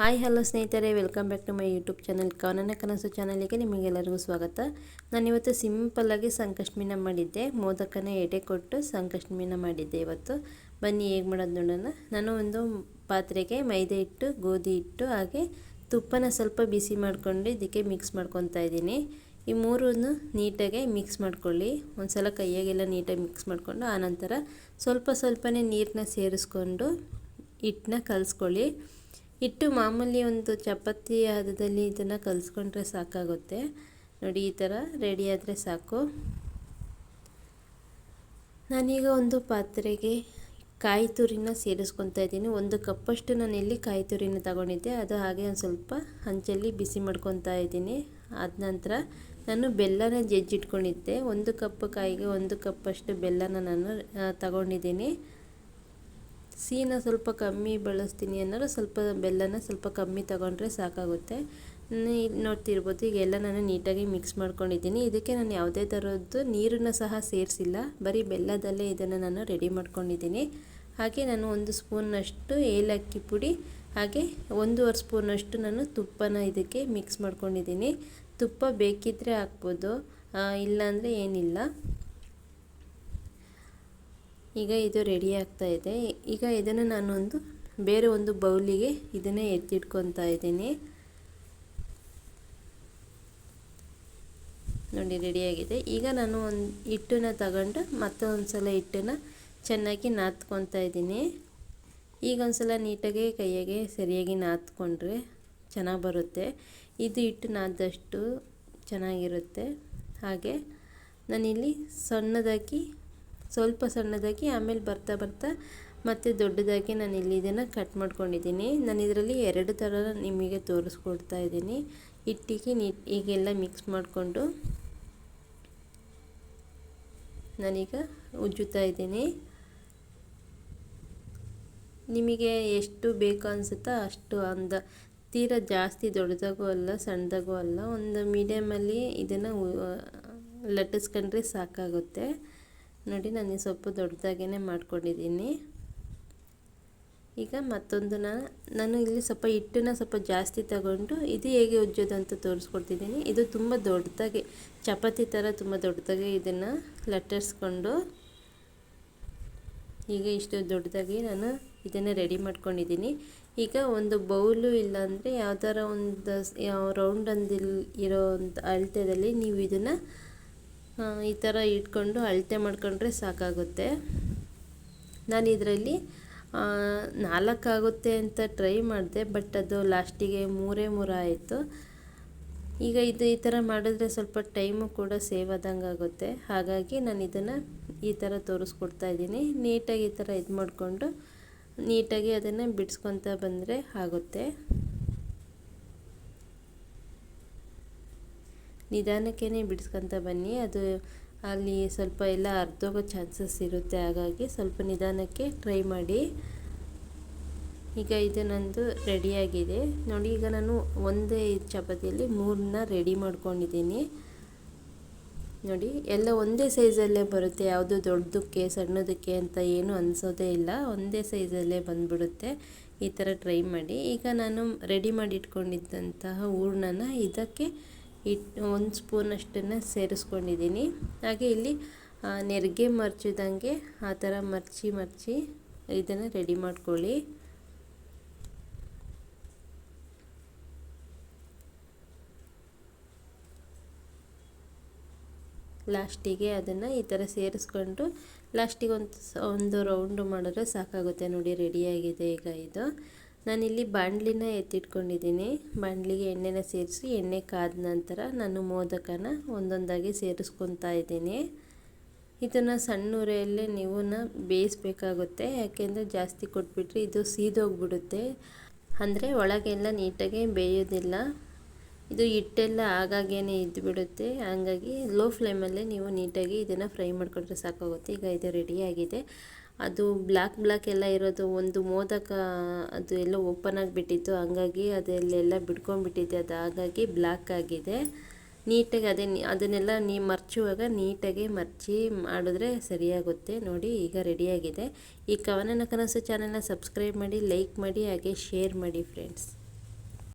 Hi hello ಸ್ನೇಹಿತರೆ welcome back to my YouTube channel ಕವನನ ಕನಸು ಚಾನಲಿಗೆ ನಿಮಗೆಲ್ಲರಿಗೂ ಸ್ವಾಗತ. ನಾನಿವತ್ತು ಸಿಂಪಲ್ಲಾಗಿ ಸಂಕಷ್ಮಿನ ಮಾಡಿದ್ದೆ. ಮೋದಕನ ಎಡೆ ಕೊಟ್ಟು ಸಂಕಷ್ಮಿನ ಮಾಡಿದ್ದೆ ಇವತ್ತು. ಬನ್ನಿ ಹೇಗೆ ಮಾಡೋದು ನೋಡೋಣ. ನಾನು ಒಂದು ಪಾತ್ರೆಗೆ ಮೈದೆ ಹಿಟ್ಟು ಗೋಧಿ ಹಿಟ್ಟು ಹಾಗೆ ತುಪ್ಪನ ಸ್ವಲ್ಪ ಬಿಸಿ ಮಾಡಿಕೊಂಡು ಇದಕ್ಕೆ ಮಿಕ್ಸ್ ಮಾಡ್ಕೊತಾ ಇದ್ದೀನಿ. ಈ ಮೂರನ್ನು ನೀಟಾಗಿ ಮಿಕ್ಸ್ ಮಾಡ್ಕೊಳ್ಳಿ. ಒಂದು ಸಲ ಕೈಯಾಗೆಲ್ಲ ನೀಟಾಗಿ ಮಿಕ್ಸ್ ಮಾಡಿಕೊಂಡು, ಆನಂತರ ಸ್ವಲ್ಪ ಸ್ವಲ್ಪನೇ ನೀರನ್ನ ಸೇರಿಸ್ಕೊಂಡು ಹಿಟ್ಟನ್ನ ಕಲಿಸ್ಕೊಳ್ಳಿ. ಹಿಟ್ಟು ಮಾಮೂಲಿ ಒಂದು ಚಪಾತಿ ಹದದಲ್ಲಿ ಇದನ್ನು ಕಲಿಸ್ಕೊಂಡ್ರೆ ಸಾಕಾಗುತ್ತೆ. ನೋಡಿ, ಈ ಥರ ರೆಡಿ ಆದರೆ ಸಾಕು. ನಾನೀಗ ಒಂದು ಪಾತ್ರೆಗೆ ಕಾಯಿ ತುರಿನ ಸೇರಿಸ್ಕೊತಾ ಇದ್ದೀನಿ. ಒಂದು ಕಪ್ಪಷ್ಟು ನಾನು ಎಲ್ಲಿ ಕಾಯಿ ತುರಿನ ತಗೊಂಡಿದ್ದೆ. ಅದು ಹಾಗೆ ಒಂದು ಸ್ವಲ್ಪ ಹಂಚಲ್ಲಿ ಬಿಸಿ ಮಾಡ್ಕೊತಾ ಇದ್ದೀನಿ. ಆದ ನಂತರ ನಾನು ಬೆಲ್ಲನ ಜಜ್ಜಿಟ್ಕೊಂಡಿದ್ದೆ. ಒಂದು ಕಪ್ ಕಾಯಿಗೆ ಒಂದು ಕಪ್ಪಷ್ಟು ಬೆಲ್ಲನ ನಾನು ತಗೊಂಡಿದ್ದೀನಿ. ಸಿಹಿನ ಸ್ವಲ್ಪ ಕಮ್ಮಿ ಬಳಸ್ತೀನಿ ಅನ್ನೋರು ಸ್ವಲ್ಪ ಬೆಲ್ಲನ ಸ್ವಲ್ಪ ಕಮ್ಮಿ ತಗೊಂಡ್ರೆ ಸಾಕಾಗುತ್ತೆ. ನೋಡ್ತಿರ್ಬೋದು ಈಗ ಎಲ್ಲ ನಾನು ನೀಟಾಗಿ ಮಿಕ್ಸ್ ಮಾಡ್ಕೊಂಡಿದ್ದೀನಿ. ಇದಕ್ಕೆ ನಾನು ಯಾವುದೇ ಥರದ್ದು ನೀರನ್ನು ಸಹ ಸೇರಿಸಿಲ್ಲ. ಬರೀ ಬೆಲ್ಲದಲ್ಲೇ ಇದನ್ನು ನಾನು ರೆಡಿ ಮಾಡ್ಕೊಂಡಿದ್ದೀನಿ. ಹಾಗೆ ನಾನು ಒಂದು ಸ್ಪೂನ್ನಷ್ಟು ಏಲಕ್ಕಿ ಪುಡಿ, ಹಾಗೆ ಒಂದೂವರೆ ಸ್ಪೂನಷ್ಟು ನಾನು ತುಪ್ಪನ ಇದಕ್ಕೆ ಮಿಕ್ಸ್ ಮಾಡ್ಕೊಂಡಿದ್ದೀನಿ. ತುಪ್ಪ ಬೇಕಿದ್ದರೆ ಹಾಕ್ಬೋದು ಇಲ್ಲಾಂದರೆ ಏನಿಲ್ಲ. ಈಗ ಇದು ರೆಡಿ ಆಗ್ತಾ ಇದೆ. ಈಗ ಇದನ್ನು ನಾನೊಂದು ಬೇರೆ ಒಂದು ಬೌಲಿಗೆ ಇದನ್ನೇ ಎತ್ತಿಟ್ಕೊತಾ ಇದ್ದೀನಿ. ನೋಡಿ ರೆಡಿಯಾಗಿದೆ ಈಗ ನಾನು ಒಂದು ಹಿಟ್ಟನ್ನ ತಗೊಂಡು ಮತ್ತೆ ಒಂದು ಸಲ ಹಿಟ್ಟನ್ನು ಚೆನ್ನಾಗಿ ನಾದ್ಕೊತಾ ಇದ್ದೀನಿ. ಈಗ ಒಂದು ಸಲ ನೀಟಾಗಿ ಕೈಯಾಗೆ ಸರಿಯಾಗಿ ನಾದ್ಕೊಂಡ್ರೆ ಚೆನ್ನಾಗಿ ಬರುತ್ತೆ. ಇದು ಹಿಟ್ಟು ನಾದಷ್ಟು ಚೆನ್ನಾಗಿರುತ್ತೆ. ಹಾಗೆ ನಾನಿಲ್ಲಿ ಸಣ್ಣದಾಗಿ ಸ್ವಲ್ಪ ಸಣ್ಣದಾಗಿ ಆಮೇಲೆ ಬರ್ತಾ ಬರ್ತಾ ಮತ್ತು ದೊಡ್ಡದಾಗಿ ನಾನು ಇಲ್ಲಿ ಇದನ್ನು ಕಟ್ ಮಾಡ್ಕೊಂಡಿದ್ದೀನಿ. ನಾನು ಇದರಲ್ಲಿ ಎರಡು ಥರ ನಿಮಗೆ ತೋರಿಸ್ಕೊಡ್ತಾ ಇದ್ದೀನಿ. ಹಿಟ್ಟಿಗೆ ನೀಟ್ ಈಗೆಲ್ಲ ಮಿಕ್ಸ್ ಮಾಡಿಕೊಂಡು ನಾನೀಗ ಉಜ್ಜುತ್ತಾ ಇದ್ದೀನಿ. ನಿಮಗೆ ಎಷ್ಟು ಬೇಕು ಅನಿಸುತ್ತೋ ಅಷ್ಟು ಅಂದ, ತೀರ ಜಾಸ್ತಿ ದೊಡ್ಡದಾಗೂ ಅಲ್ಲ ಸಣ್ಣದಾಗೂ ಅಲ್ಲ, ಒಂದು ಮೀಡಿಯಮಲ್ಲಿ ಇದನ್ನು ಲಟ್ಟಿಸ್ಕೊಂಡ್ರೆ ಸಾಕಾಗುತ್ತೆ. ನೋಡಿ, ನಾನು ಸೊಪ್ಪು ದೊಡ್ಡದಾಗೇ ಮಾಡ್ಕೊಂಡಿದ್ದೀನಿ. ಈಗ ಮತ್ತೊಂದು ನಾನು ಇಲ್ಲಿ ಸ್ವಲ್ಪ ಹಿಟ್ಟನ್ನ ಸ್ವಲ್ಪ ಜಾಸ್ತಿ ತಗೊಂಡು ಇದು ಹೇಗೆ ಉಜ್ಜೋದು ಅಂತ ತೋರಿಸ್ಕೊಡ್ತಿದ್ದೀನಿ. ಇದು ತುಂಬ ದೊಡ್ಡದಾಗಿ, ಚಪಾತಿ ಥರ ತುಂಬ ದೊಡ್ಡದಾಗಿ ಇದನ್ನು ಲಟ್ಟರ್ಸ್ಕೊಂಡು, ಈಗ ಇಷ್ಟು ದೊಡ್ಡದಾಗಿ ನಾನು ಇದನ್ನು ರೆಡಿ ಮಾಡ್ಕೊಂಡಿದ್ದೀನಿ. ಈಗ ಒಂದು ಬೌಲು ಇಲ್ಲಾಂದರೆ ಥರ ಒಂದು ಯಾವ ರೌಂಡ್ ಅಂದಿಲ್ ಇರೋ ಒಂದು ಅಳತೆದಲ್ಲಿ ನೀವು ಇದನ್ನು ಈ ಥರ ಇಟ್ಕೊಂಡು ಅಳತೆ ಮಾಡ್ಕೊಂಡ್ರೆ ಸಾಕಾಗುತ್ತೆ. ನಾನು ಇದರಲ್ಲಿ ನಾಲ್ಕಾಗುತ್ತೆ ಅಂತ ಟ್ರೈ ಮಾಡಿದೆ ಬಟ್ ಅದು ಲಾಸ್ಟಿಗೆ ಮೂರೇ ಮೂರು ಆಯಿತು. ಈಗ ಇದು ಈ ಥರ ಮಾಡಿದ್ರೆ ಸ್ವಲ್ಪ ಟೈಮು ಕೂಡ ಸೇವ್ ಆದಂಗೆ ಆಗುತ್ತೆ. ಹಾಗಾಗಿ ನಾನು ಇದನ್ನು ಈ ಥರ ತೋರಿಸ್ಕೊಡ್ತಾ ಇದ್ದೀನಿ. ನೀಟಾಗಿ ಈ ಥರ ಇದು ಮಾಡಿಕೊಂಡು ನೀಟಾಗಿ ಅದನ್ನು ಬಿಡಿಸ್ಕೊತ ಬಂದರೆ ಆಗುತ್ತೆ. ನಿಧಾನಕ್ಕೇ ಬಿಡಿಸ್ಕೊತ ಬನ್ನಿ. ಅದು ಅಲ್ಲಿ ಸ್ವಲ್ಪ ಎಲ್ಲ ಅರ್ಧೋಗೋ ಚಾನ್ಸಸ್ ಇರುತ್ತೆ. ಹಾಗಾಗಿ ಸ್ವಲ್ಪ ನಿಧಾನಕ್ಕೆ ಟ್ರೈ ಮಾಡಿ. ಈಗ ಇದು ನಂದು ರೆಡಿಯಾಗಿದೆ ನೋಡಿ, ಈಗ ನಾನು ಒಂದೇ ಚಪಾತಿಯಲ್ಲಿ ಮೂರನ್ನ ರೆಡಿ ಮಾಡ್ಕೊಂಡಿದ್ದೀನಿ. ನೋಡಿ, ಎಲ್ಲ ಒಂದೇ ಸೈಜಲ್ಲೇ ಬರುತ್ತೆ. ಯಾವುದು ದೊಡ್ಡದಕ್ಕೆ, ಸಣ್ಣದಕ್ಕೆ ಅಂತ ಏನು ಅನಿಸೋದೇ ಇಲ್ಲ. ಒಂದೇ ಸೈಜಲ್ಲೇ ಬಂದುಬಿಡುತ್ತೆ. ಈ ಥರ ಟ್ರೈ ಮಾಡಿ. ಈಗ ನಾನು ರೆಡಿ ಮಾಡಿ ಇಟ್ಕೊಂಡಿದ್ದಂತಹ ಹೂರ್ಣನ ಇದಕ್ಕೆ ಇಟ್ಟು ಒಂದು ಸ್ಪೂನಷ್ಟನ್ನು ಸೇರಿಸ್ಕೊಂಡಿದ್ದೀನಿ. ಹಾಗೆ ಇಲ್ಲಿ ನೆರಿಗೆ ಮರ್ಚಿದಂಗೆ ಆ ಥರ ಮರ್ಚಿ ಮರ್ಚಿ ಇದನ್ನು ರೆಡಿ ಮಾಡ್ಕೊಳ್ಳಿ. ಲಾಸ್ಟಿಗೆ ಅದನ್ನು ಈ ಥರ ಸೇರಿಸ್ಕೊಂಡು, ಲಾಸ್ಟಿಗೆ ಒಂದು ಒಂದು ರೌಂಡು ಮಾಡಿದ್ರೆ ಸಾಕಾಗುತ್ತೆ ನೋಡಿ ರೆಡಿಯಾಗಿದೆ ಈಗ ಇದು. ನಾನಿಲ್ಲಿ ಬಾಣಲಿನ ಎತ್ತಿಟ್ಕೊಂಡಿದ್ದೀನಿ. ಬಾಣಲಿಗೆ ಎಣ್ಣೆನ ಸೇರಿಸಿ ಎಣ್ಣೆ ಕಾದ ನಂತರ ನಾನು ಮೋದಕನ ಒಂದೊಂದಾಗಿ ಸೇರಿಸ್ಕೊತಾ ಇದ್ದೀನಿ. ಇದನ್ನು ಸಣ್ಣ ಉರೆಯಲ್ಲೇ ನೀವು ಬೇಯಿಸ್ಬೇಕಾಗುತ್ತೆ. ಯಾಕೆಂದರೆ ಜಾಸ್ತಿ ಕೊಟ್ಬಿಟ್ರೆ ಇದು ಸೀದೋಗ್ಬಿಡುತ್ತೆ. ಅಂದರೆ ಒಳಗೆಲ್ಲ ನೀಟಾಗಿ ಬೇಯೋದಿಲ್ಲ. ಇದು ಹಿಟ್ಟೆಲ್ಲ ಆಗಾಗೇನೆ ಇದ್ದುಬಿಡುತ್ತೆ ಹಾಗಾಗಿ ಲೋ ಫ್ಲೇಮಲ್ಲೇ ನೀವು ನೀಟಾಗಿ ಇದನ್ನು ಫ್ರೈ ಮಾಡಿಕೊಂಡ್ರೆ ಸಾಕಾಗುತ್ತೆ. ಈಗ ಇದು ರೆಡಿಯಾಗಿದೆ ಅದು ಬ್ಲ್ಯಾಕ್ ಬ್ಲ್ಯಾಕ್ ಎಲ್ಲ ಇರೋದು, ಒಂದು ಮೋದಕ ಅದು ಎಲ್ಲ ಓಪನ್ ಆಗಿಬಿಟ್ಟಿತ್ತು, ಹಂಗಾಗಿ ಅದೆಲ್ಲೆಲ್ಲ ಬಿಟ್ಕೊಂಡ್ಬಿಟ್ಟಿದೆ, ಅದು ಹಾಗಾಗಿ ಬ್ಲ್ಯಾಕ್ ಆಗಿದೆ. ನೀಟಾಗಿ ಅದೇ ಅದನ್ನೆಲ್ಲ ನೀ ಮರ್ಚುವಾಗ ನೀಟಾಗಿ ಮರ್ಚಿ ಮಾಡಿದ್ರೆ ಸರಿಯಾಗುತ್ತೆ. ನೋಡಿ, ಈಗ ರೆಡಿಯಾಗಿದೆ. ಈ ಕವನನ ಕನಸು ಚಾನಲ್ನ ಸಬ್ಸ್ಕ್ರೈಬ್ ಮಾಡಿ ಲೈಕ್ ಮಾಡಿ, ಹಾಗೆ ಶೇರ್ ಮಾಡಿ ಫ್ರೆಂಡ್ಸ್